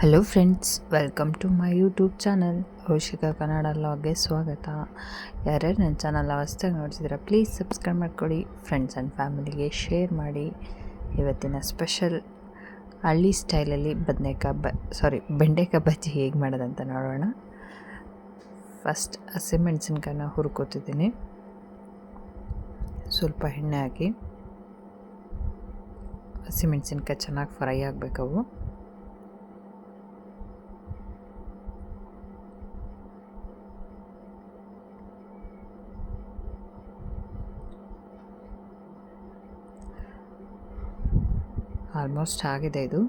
Hello friends welcome to my YouTube channel ಅವಶ್ಯಕ ಕನ್ನಡ ಲಾಗೆ ಸ್ವಾಗತ ಯಾರ್ಯಾರು ನನ್ನ ಚಾನಲ್ ಅವಸ್ಥೆ ನೋಡ್ತಿದ್ದೀರಾ ಪ್ಲೀಸ್ ಸಬ್ಸ್ಕ್ರೈಬ್ ಮಾಡ್ಕೊಳ್ಳಿ ಫ್ರೆಂಡ್ಸ್ ಆ್ಯಂಡ್ ಫ್ಯಾಮಿಲಿಗೆ ಶೇರ್ ಮಾಡಿ. ಇವತ್ತಿನ ಸ್ಪೆಷಲ್ ಹಳ್ಳಿ ಸ್ಟೈಲಲ್ಲಿ ಬದನೇಕಾಯಿ ಬ ಸಾರಿ ಬೆಂಡೆಕಾಯಿ ಬಜ್ಜಿ ಹೇಗೆ ಮಾಡೋದಂತ ನೋಡೋಣ. ಫಸ್ಟ್ ಹಸಿಮೆಣಸಿನ್ಕಾಯನ್ನ ಹುರ್ಕೋತಿದ್ದೀನಿ. ಸ್ವಲ್ಪ ಎಣ್ಣೆ ಹಾಕಿ. ಹಸಿಮೆಣ್ಸಿನ್ಕಾಯಿ ಚೆನ್ನಾಗಿ ಫ್ರೈ ಆಗಬೇಕವು ಆಲ್ಮೋಸ್ಟ್ ಆಗಿದೆ ಇದು.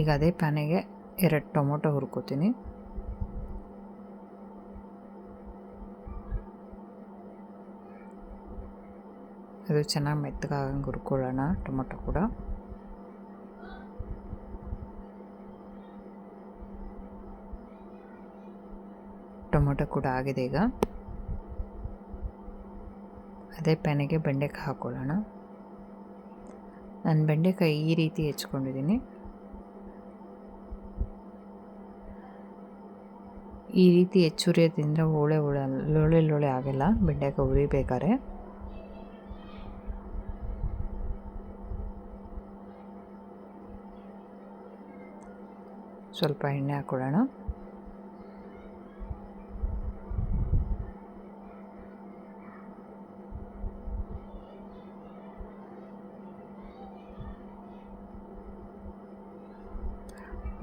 ಈಗ ಅದೇ ಪ್ಯಾನಿಗೆ ಎರಡು ಟೊಮೊಟೊ ಹುರ್ಕೋತೀನಿ. ಅದು ಚೆನ್ನಾಗಿ ಮೆತ್ತಗಾಗಂಗೆ ಹುರ್ಕೊಳ್ಳೋಣ, ಟೊಮೊಟೊ ಕೂಡ. ಟೊಮೊಟೊ ಕೂಡ ಆಗಿದೆ ಈಗ. ಅದೇ ಪ್ಯಾನಿಗೆ ಬೆಂಡೆಕಾಯಿ ಹಾಕ್ಕೊಳ್ಳೋಣ ನಾನು ಬೆಂಡೆಕಾಯಿ ಈ ರೀತಿ ಹೆಚ್ಕೊಂಡಿದ್ದೀನಿ. ಈ ರೀತಿ ಹೆಚ್ಚುರಿಯೋದ್ರಿಂದ ಓಳೆ ಓಳೆ ಲೋಳೆ ಲೋಳೆ ಆಗಲ್ಲ, ಬೆಂಡೆಕಾಯಿ ಉರಿಬೇಕಾದ್ರೆ ಸ್ವಲ್ಪ ಎಣ್ಣೆ ಹಾಕ್ಕೊಳ್ಳೋಣ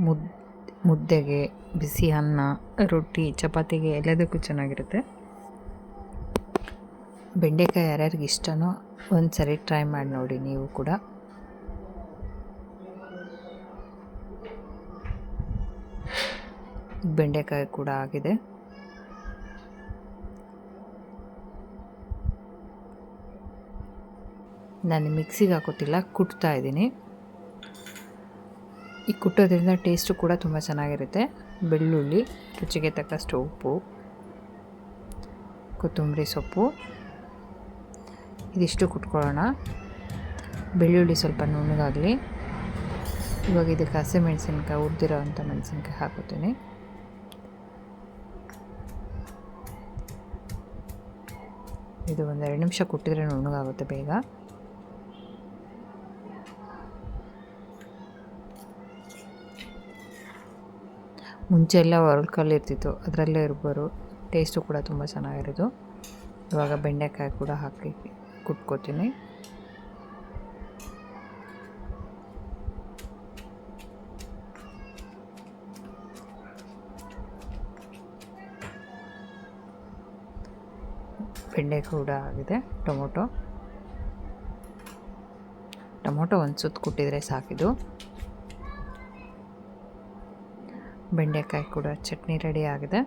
ಮುದ್, ಮುದ್ದೆಗೆ ಬಿಸಿ ಅನ್ನ, ರೊಟ್ಟಿ, ಚಪಾತಿಗೆ ಎಲ್ಲದಕ್ಕೂ ಚೆನ್ನಾಗಿರುತ್ತೆ. ಬೆಂಡೆಕಾಯಿ ಯಾರ್ಯಾರಿಗೆ ಇಷ್ಟನೋ ಒಂದು ಸರಿ ಟ್ರೈ ಮಾಡಿ ನೋಡಿ ನೀವು ಕೂಡ. ಬೆಂಡೆಕಾಯಿ ಕೂಡ ಆಗಿದೆ. ನಾನು ಮಿಕ್ಸಿಗೆ ಹಾಕೋತಿಲ್ಲ, ಕುಟ್ತಾ ಇದ್ದೀನಿ. ಈ ಕುಟ್ಟೋದ್ರಿಂದ ಟೇಸ್ಟು ಕೂಡ ತುಂಬ ಚೆನ್ನಾಗಿರುತ್ತೆ. ಬೆಳ್ಳುಳ್ಳಿ, ರುಚಿಗೆ ತಕ್ಕಷ್ಟು ಉಪ್ಪು, ಕೊತ್ತಂಬರಿ ಸೊಪ್ಪು. ಇದಿಷ್ಟು ಕುಟ್ಕೊಳ್ಳೋಣ. ಬೆಳ್ಳುಳ್ಳಿ ಸ್ವಲ್ಪ ನುಣ್ಣಗಾಗಲಿ. ಇವಾಗ ಇದಕ್ಕೆ ಹಸಿ ಮೆಣಸಿನ್ಕಾಯಿ ಹುರಿದಿರೋ ಅಂಥ ಮೆಣಸಿನ್ಕಾಯಿ ಹಾಕೋತೀನಿ. ಇದು ಒಂದೆರಡು ನಿಮಿಷ ಕುಟ್ಟಿದ್ರೆ ನುಣ್ಣಗಾಗುತ್ತೆ ಬೇಗ. ಮುಂಚೆ ಎಲ್ಲ ಇರ್ತಿತ್ತು. ಅದರಲ್ಲೇ ಇರ್ಬೋದು. ಟೇಸ್ಟು ಕೂಡ ತುಂಬ ಚೆನ್ನಾಗಿರೋದು. ಇವಾಗ ಬೆಂಡೆಕಾಯಿ ಕೂಡ ಹಾಕಿ ಕುಟ್ಕೋತೀನಿ. ಬೆಂಡೆ ಕೂಡ ಆಗಿದೆ. ಟೊಮೊಟೊ. ಟೊಮೊಟೊ ಒಂದು ಸುತ್ತು ಕುಟ್ಟಿದರೆ ಸಾಕಿದು ಬೆಂಡೆಕಾಯಿ ಕೂಡ ಚಟ್ನಿ ರೆಡಿ ಆಗಿದೆ.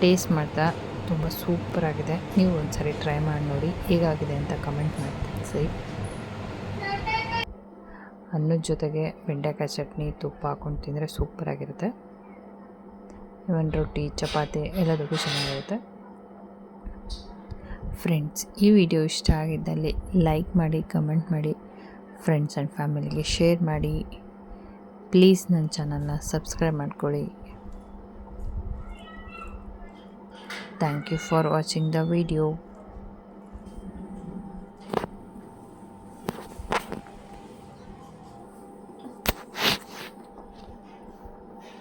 ಟೇಸ್ಟ್ ಮಾಡ್ತಾ ತುಂಬ ಸೂಪರಾಗಿದೆ ನೀವು ಒಂದ್ಸರಿ ಟ್ರೈ ಮಾಡಿ ನೋಡಿ ಹೇಗಾಗಿದೆ ಅಂತ ಕಮೆಂಟ್ ಮಾಡಿ ಸರಿ ಅನ್ನದ ಜೊತೆಗೆ ಬೆಂಡೆಕಾಯಿ ಚಟ್ನಿ, ತುಪ್ಪ ಹಾಕೊಂಡು ತಿಂದರೆ ಸೂಪರಾಗಿರುತ್ತೆ ಇವನ್ ರೊಟ್ಟಿ, ಚಪಾತಿ ಎಲ್ಲದಕ್ಕೂ ಚೆನ್ನಾಗಿರುತ್ತೆ. ಫ್ರೆಂಡ್ಸ್ ಈ ವಿಡಿಯೋ ಇಷ್ಟ ಆಗಿದ್ದಲ್ಲಿ ಲೈಕ್ ಮಾಡಿ ಕಮೆಂಟ್ ಮಾಡಿ ಫ್ರೆಂಡ್ಸ್ ಆ್ಯಂಡ್ ಫ್ಯಾಮಿಲಿಗೆ ಶೇರ್ ಮಾಡಿ. ಪ್ಲೀಸ್ ನನ್ನ ಚಾನಲ್ನ ಸಬ್ಸ್ಕ್ರೈಬ್ ಮಾಡ್ಕೊಳ್ಳಿ. Thank you for watching the video.